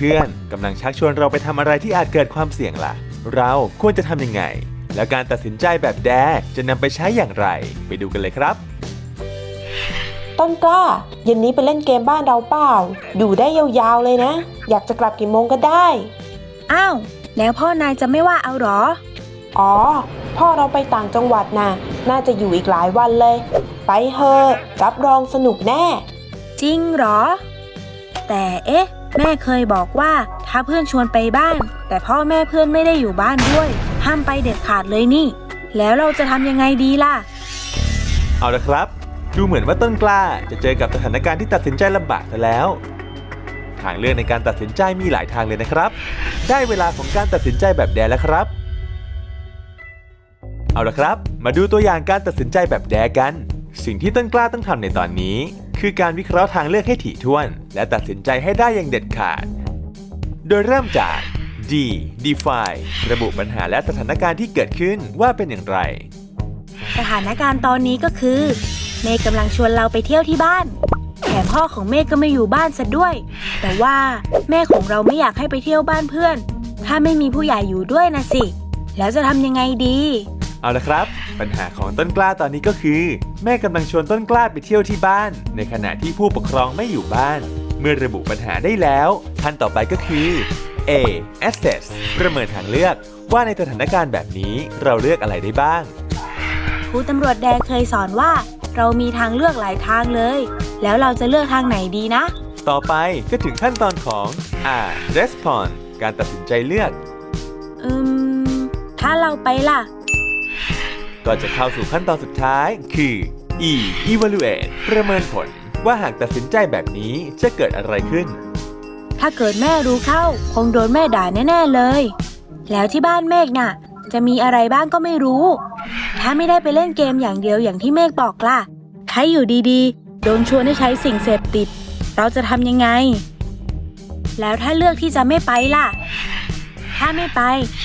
เพื่อนกำลังชักชวนเราไปทำอะไรที่อาจเกิดความเสี่ยงล่ะ เราควรจะทำยังไง แล้วการตัดสินใจแบบแดจะนำไปใช้อย่างไร ไปดูกันเลยครับ ต้นกล้าเย็นนี้ไปเล่นเกมบ้านเราเปล่าดูได้ยาวๆเลยนะ อยากจะกลับกี่โมงก็ได้ อ้าว แล้วพ่อนายจะไม่ว่าเอาเหรอ อ๋อ พ่อเราไปต่างจังหวัดน่ะ น่าจะอยู่อีกหลายวันเลย ไปเถอะรับรองสนุกแน่ จริงเหรอ แต่เอ๊ะ แม่เคยบอกว่าถ้าเพื่อนชวนไปบ้าน แต่พ่อแม่เพื่อนไม่ได้อยู่บ้านด้วย ห้ามไปเด็ดขาดเลยนี่ แล้วเราจะทำยังไงดีล่ะ เอาละครับ ดูเหมือนว่าต้นกล้าจะเจอกับสถานการณ์ที่ตัดสินใจลำบากซะแล้ว ทางเลือกในการตัดสินใจมีหลายทางเลยนะครับ ได้เวลาของการตัดสินใจแบบแดแล้วครับ เอาละครับ มาดูตัวอย่างการตัดสินใจแบบแดกัน สิ่งที่ต้นกล้าต้องทำในตอนนี้ คือการวิเคราะห์ทางเลือกให้ถี่ถ้วน และตัดสินใจให้ได้อย่างเด็ดขาด โดยเริ่มจาก D define ระบุปัญหาและสถานการณ์ที่เกิดขึ้นว่าเป็นอย่างไร สถานการณ์ตอนนี้ก็คือ เมย์กำลังชวนเราไปเที่ยวที่บ้านแถมพ่อของเมย์ก็ไม่อยู่บ้านซะด้วย แต่ว่าแม่ของเราไม่อยากให้ไปเที่ยวบ้านเพื่อน ถ้าไม่มีผู้ใหญ่อยู่ด้วยนะสิ แล้วจะทำยังไงดี เอาละครับ ปัญหาของต้นกล้าตอนนี้ก็คือ แม่กำลังชวนต้นกล้าไปเที่ยวที่บ้าน ในขณะที่ผู้ปกครองไม่อยู่บ้าน เมื่อระบุปัญหาได้แล้วขั้นต่อไปก็คือ A assess ประเมินทางเลือก ว่าในสถานการณ์แบบนี้เราเลือกอะไรได้บ้างครูตำรวจแดงเคยสอนว่า เรามีทางเลือกหลายทางเลย แล้วเราจะเลือกทางไหนดีนะ ต่อไปก็ถึงขั้นตอนของ R respond การตัดสินใจเลือก อืม ถ้าเราไปล่ะ ก็จะเข้าสู่ขั้นตอนสุดท้าย คือ E evaluate ประเมินผลว่าหากตัดสินใจแบบนี้จะเกิดอะไรขึ้น ถ้าเกิดแม่รู้เข้า คงโดนแม่ด่าแน่ๆเลย แล้วที่บ้านเมฆน่ะ จะมีอะไรบ้างก็ไม่รู้ ถ้าไม่ได้ไปเล่นเกมอย่างเดียวอย่างที่เมฆบอกล่ะ ถ้าอยู่ดีๆ โดนชวนให้ใช้สิ่งเสพติด เราจะทำยังไง แล้วถ้าเลือกที่จะไม่ไปล่ะ ถ้าไม่ไป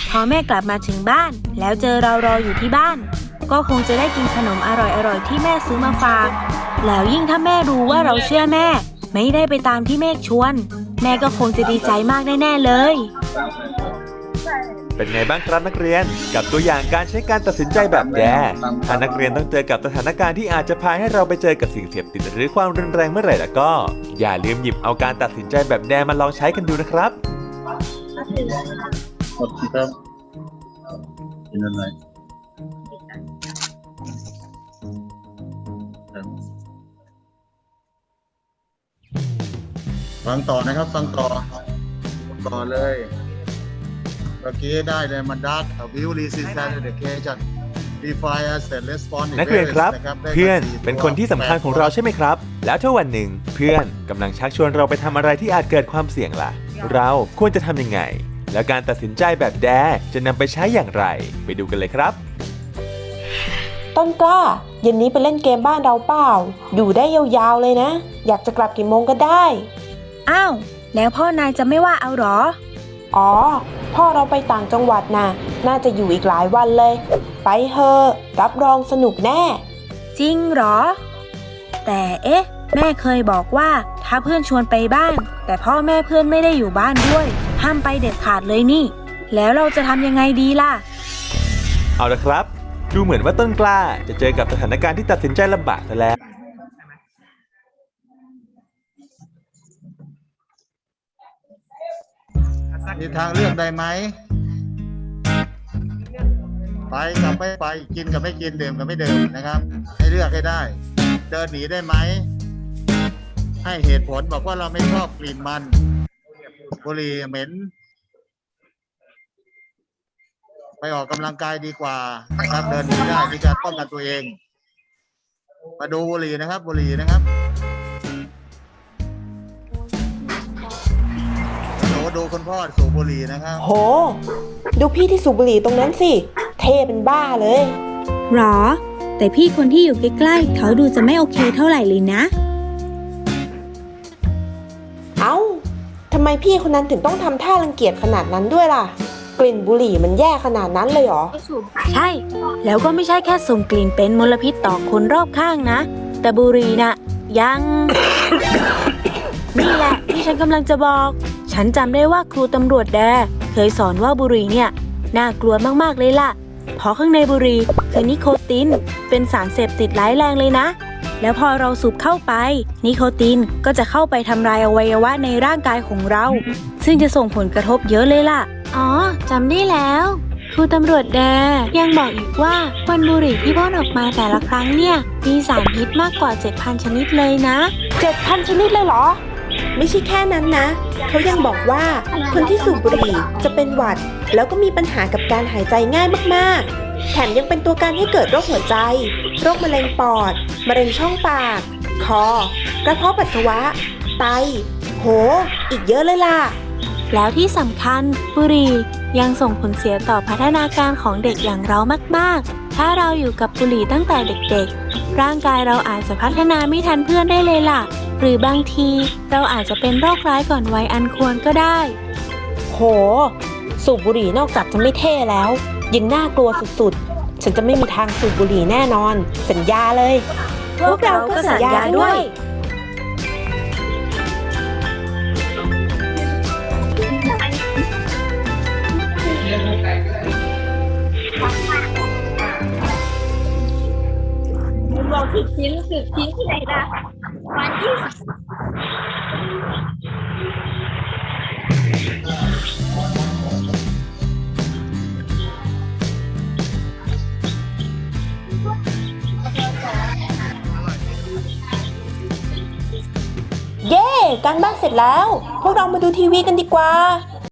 พอแม่กลับมาถึงบ้าน แล้วเจอเรารออยู่ที่บ้าน ก็คงจะได้กินขนมอร่อยๆที่แม่ซื้อมาฝาก แล้วยิ่งถ้าแม่รู้ว่าเราเชื่อแม่ ไม่ได้ไปตามที่เมฆชวน แม่ก็คงจะดีใจมากแน่ ๆ เลย เป็นไงบ้างครับนักเรียน กับตัวอย่างการใช้การตัดสินใจแบบแดถ้านักเรียนต้องเจอกับสถานการณ์ที่อาจจะพาให้เราไปเจอกับสิ่งเสพติดหรือความรุนแรงเมื่อไหร่แล้วก็ อย่าลืมหยิบเอาการตัดสินใจแบบแดมาลองใช้กันดูนะครับ หมดครับเป็นอะไร ฟังต่อนะครับ ฟังต่อต่อเลยเมื่อกี้ได้เลยมันดักวิวรีซิสแตนเดเคจัดดีไฟอาร์เซเลสปอนนักเรียนครับ เพื่อนเป็นคนที่สำคัญของเราใช่ไหมครับ แล้วถ้าวันหนึ่งเพื่อนกำลังชักชวนเราไปทำอะไรที่อาจเกิดความเสี่ยงล่ะ เราควรจะทำยังไง แล้วการตัดสินใจแบบแดจะนำไปใช้อย่างไร ไปดูกันเลยครับ ต้นกล้าเย็นนี้ไปเล่นเกมบ้านเราเปล่าดูได้ยาวๆเลยนะ อยากจะกลับกี่โมงก็ได้ อ้าว แล้วพ่อนายจะไม่ว่าเอาเหรอ อ๋อ พ่อเราไปต่างจังหวัดน่ะ น่าจะอยู่อีกหลายวันเลย ไปเถอะรับรองสนุกแน่ จริงเหรอ แต่เอ๊ะ แม่เคยบอกว่าถ้าเพื่อนชวนไปบ้าน แต่พ่อแม่เพื่อนไม่ได้อยู่บ้านด้วย ห้ามไปเด็ดขาดเลยนี่ แล้วเราจะทำยังไงดีล่ะ เอาละครับ ดูเหมือนว่าต้นกล้าจะเจอกับสถานการณ์ที่ตัดสินใจลำบากซะแล้ว มีทางเลือกได้ไหม ไปกับไม่ไป กินกับไม่กินดื่มกับไม่ดื่มนะครับ ให้เลือกให้ได้ เดินหนีได้ไหม ให้เหตุผลบอกว่าเราไม่ชอบกลิ่นมัน บุหรี่เหม็น ไปออกกำลังกายดีกว่านะครับเดินหนีได้ในการป้องกันตัวเอง มาดูบุหรี่นะครับ บุหรี่นะครับ ดูคุณพ่อสูบบุหรี่นะครับ โห ดูพี่ที่สูบบุหรี่ตรงนั้นสิ เท่เป็นบ้าเลย หรอ แต่พี่คนที่อยู่ใกล้ๆเขาดูจะไม่โอเคเท่าไหร่เลยนะ เอ้าทำไมพี่คนนั้นถึงต้องทำท่ารังเกียจขนาดนั้นด้วยล่ะ กลิ่นบุหรี่มันแย่ขนาดนั้นเลยเหรอ ใช่ แล้วก็ไม่ใช่แค่ส่งกลิ่นเป็นมลพิษต่อคนรอบข้างนะ แต่บุหรี่น่ะ ยัง นี่แหละที่ฉันกำลังจะบอก ฉฉันจำได้ว่าครูตำรวจแดเคยสอนว่าบุหรี่เนี่ย น่ากลัวมากๆเลยล่ะ เพราะข้างในบุหรี่คือนิโคติน เป็นสารเสพติดร้ายแรงเลยนะ แล้วพอเราสูบเข้าไป นิโคตินก็จะเข้าไปทำลายอวัยวะในร่างกายของเรา ซึ่งจะส่งผลกระทบเยอะเลยล่ะ อ๋อจำได้แล้วครูตำรวจแดยังบอกอีกว่าควันบุหรี่ที่พ่นออกมาแต่ละครั้งเนี่ย มีสารพิษมากกว่า 7,000 ชนิดเลยนะ 7,000 ชนิดเลยเหรอ ไม่ใช่แค่นั้นนะ เขายังบอกว่าคนที่สูบบุหรี่จะเป็นหวัด แล้วก็มีปัญหากับการหายใจง่ายมากๆ แถมยังเป็นตัวการให้เกิดโรคหัวใจ โรคมะเร็งปอด มะเร็งช่องปาก คอ กระเพาะปัสสาวะ ไต โห อีกเยอะเลยล่ะ แล้วที่สำคัญบุหรี่ยังส่งผลเสียต่อพัฒนาการของเด็กอย่างเรามาก ๆ ถ้าเราอยู่กับบุหรี่ตั้งแต่เด็ก ๆ ร่างกายเราอาจจะพัฒนาไม่ทันเพื่อนได้เลยล่ะ หรือบางทีเราอาจจะเป็นโรคร้ายก่อนวัยอันควรก็ได้ โห สูบบุหรี่นอกจากจะไม่เท่แล้ว ยังน่ากลัวสุดๆ ฉันจะไม่มีทางสูบบุหรี่แน่นอน สัญญาเลย พวกเราก็สัญญาด้วยบ สิบชิ้นสิบชิ้นที่ไหนล่ะวันที่สิบเย้ การบ้านเสร็จแล้ว พวกเรามาดูทีวีกันดีกว่า